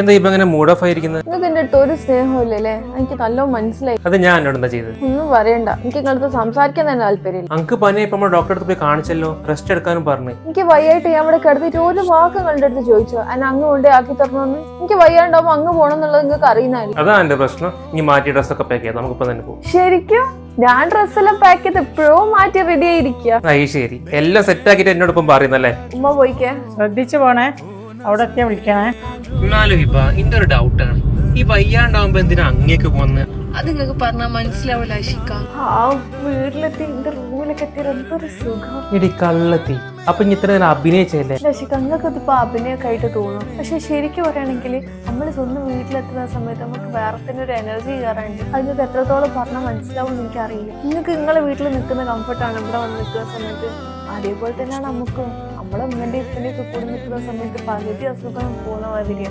എന്താ ഇപ്പൊ ഇങ്ങനെ മൂഡ് ഓഫ് ആയിരിക്കുന്നത്? നിങ്ങൾക്ക് എന്റെ അടുത്ത് ഒരു സ്നേഹമില്ലല്ലേ? എനിക്ക് നല്ലോ മനസ്സിലായി. അത് ഞാൻ എന്നോട് എന്താ ചെയ്തത്? ഒന്നും പറയണ്ട. എനിക്ക് നിങ്ങളടുത്ത് സംസാരിക്കാൻ തന്നെ താല്പര്യം അങ്ക് പനി ഇപ്പൊ നമ്മൾ ഡോക്ടറെ അടുത്ത് പോയി കാണിച്ചല്ലോ റെസ്റ്റ് എടുക്കാനും പറഞ്ഞു. എനിക്ക് വയ്യായിട്ട് ഞാൻ ഇവിടെ കിടത്തിട്ട് ഒരു വാക്ക് നിങ്ങളുടെ അടുത്ത് ചോദിച്ചു എന്നെ അങ്ങ് കൊണ്ടേ ആക്കി തരണമെന്ന്. എനിക്ക് വയ്യാണ്ടാവുമ്പോ അങ്ങ് പോകണം എന്നുള്ളത് നിങ്ങൾക്ക് അറിയുന്നതല്ലേ? അതാ എന്റെ പ്രശ്നം. ഇനി മാറ്റി ഡ്രസ്സൊക്കെ പാക്ക് ചെയ്യാം. നമുക്കിപ്പോ തന്നെ പോകും ശരിക്കും? ഞാൻ ഡ്രസ്സെല്ലാം പാക്ക് ചെയ്ത് എപ്പോഴോ മാറ്റി റെഡി ആയിരിക്കുക ശരി. എല്ലാം സെറ്റ് ആക്കിയിട്ട് എന്നോട് ഇപ്പം പറയുന്നല്ലേ? ഉമ്മ പോയിക്കേ. ശ്രദ്ധിച്ചു പോണേ. അവിടെ എത്തിയാ വിളിക്കണേ. എന്നാലും ഇപ്പൊ ഇന്റെ ഒരു ഡൗട്ടാണ് ഈ വയ്യാണ്ടാവുമ്പോ എന്തിനാ അങ്ങേക്ക് പോന്ന് അത് നിങ്ങൾക്ക് പറഞ്ഞാൽ മനസ്സിലാവില്ല അഷിക്ക ആ വീട്ടിലെത്തി എന്റെ റൂമിലൊക്കെ എത്തിയത് എന്തൊരു സുഖം. ഇടി കള്ളത്തി. അപ്പൊ ഇനി ഇത്ര നേരം അഭിനയിച്ചല്ലേ ശശിക്ക് അങ്ങക്ക് ഇതിപ്പോ അഭിനയൊക്കെ ആയിട്ട് തോന്നും. പക്ഷെ ശരിക്കും പറയുകയാണെങ്കിൽ നമ്മൾ സ്വന്തം വീട്ടിലെത്തുന്ന സമയത്ത് നമുക്ക് വേറെ തന്നെ ഒരു എനർജി കയറാണ്ട് അതിനൊക്കെ എത്രത്തോളം പറഞ്ഞാൽ മനസ്സിലാവും എന്ന് എനിക്കറിയില്ല. നിങ്ങൾക്ക് നിങ്ങളെ വീട്ടിൽ നിൽക്കുന്ന കംഫർട്ടാണ് ഇവിടെ വന്ന് നിൽക്കുന്ന സമയത്ത്. അതേപോലെ തന്നെയാണ് നമുക്കും. നമ്മളെ ഇങ്ങനെ ഇപ്പന്റെ കൂടെ കൂടി നിൽക്കുന്ന സമയത്ത് പകുതി അസുഖം പോകുന്ന മാതിരിയാണ്.